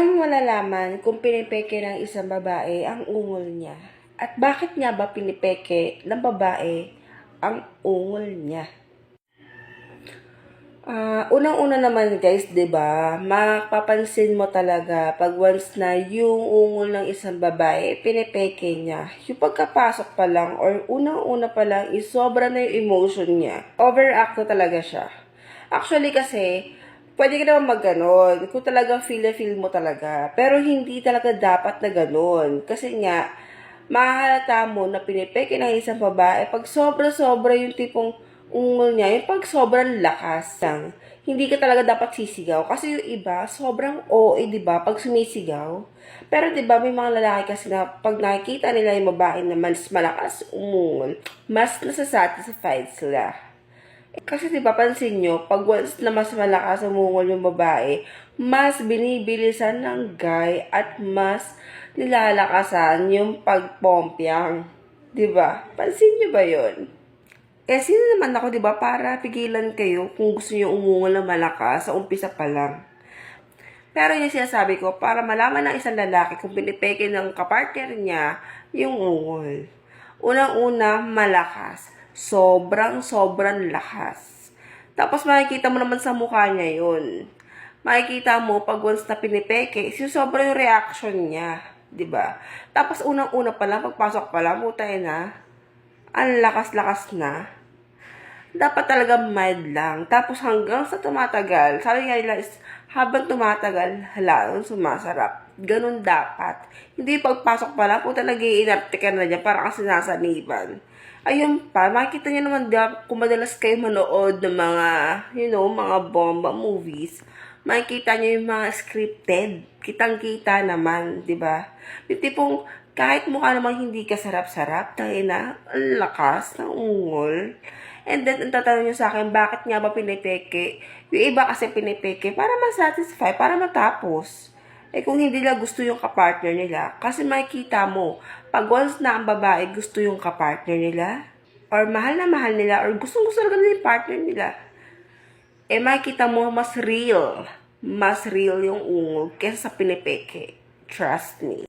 Mo malalaman kung pinipeke ng isang babae ang ungol niya? At bakit nga ba pinipeke ng babae ang ungol niya? Ah, unang-una naman guys, 'di ba? Mapapansin mo talaga pag once na yung ungol ng isang babae, pinipeke niya. Yung pagkapasok pa lang or unang-una pa lang is sobra na yung emotion niya. Overact na talaga siya. Actually kasi, pwede ka naman mag-ganon kung talagang feel na feel mo talaga. Pero hindi talaga dapat na ganon. Kasi nga, mahalata mo na pinipeke ng isang babae pag sobra-sobra yung tipong ungol niya, yung pag sobrang lakas lang, hindi ka talaga dapat sisigaw. Kasi yung iba, sobrang OA, di ba, pag sumisigaw. Pero di ba, may mga lalaki kasi na pag nakikita nila yung babae na mas malakas umungol, mas nasasatisfied sila. Kasi di ba, pansin nyo, pag once na mas malakas umungol yung babae, mas binibilisan ng guy at mas nilalakasan yung pagpompyang. Di ba? Pansin nyo ba yun? Eh, sino naman ako, di ba, para pigilan kayo kung gusto nyo umungol na malakas sa umpisa pa lang. Pero yung sinasabi ko, para malaman ng isang lalaki kung pinipeke ng kapartner niya yung ungol. Unang-una, malakas. Sobrang, sobrang lakas. Tapos makikita mo naman sa mukha niya yun. Makikita mo pag once na pinipeke, sobra yung reaction niya. ba? Tapos unang-una pa lang, pagpasok pa lang, putay na, ang lakas-lakas na. Dapat talaga mild lang. Tapos hanggang sa tumatagal, sabi nga nila is, habang tumatagal, hala, sumasarap. Ganun dapat. Hindi pagpasok pa lang, puta nag iinarte ka na niya para kasi nasaniban. Ayun pa, makikita niyo naman da, kung madalas kayo manood ng mga, you know, mga bomba movies, makikita niyo yung mga scripted. Kitang-kita naman, di ba? Yung tipong, kahit mukha namang hindi ka sarap-sarap, tayo na, ang lakas ng ungol. And then, ang tatanong nyo sa akin, bakit nga ba pinipeke? Yung iba kasi pinipeke para masatisfy, para matapos. Eh kung hindi nila gusto yung kapartner nila, kasi makikita mo, pag once na ang babae gusto yung kapartner nila, or mahal na mahal nila, or gustong gusto na nila yung partner nila, eh makikita mo mas real, mas real yung ungol kesa sa pinipeke. Trust me.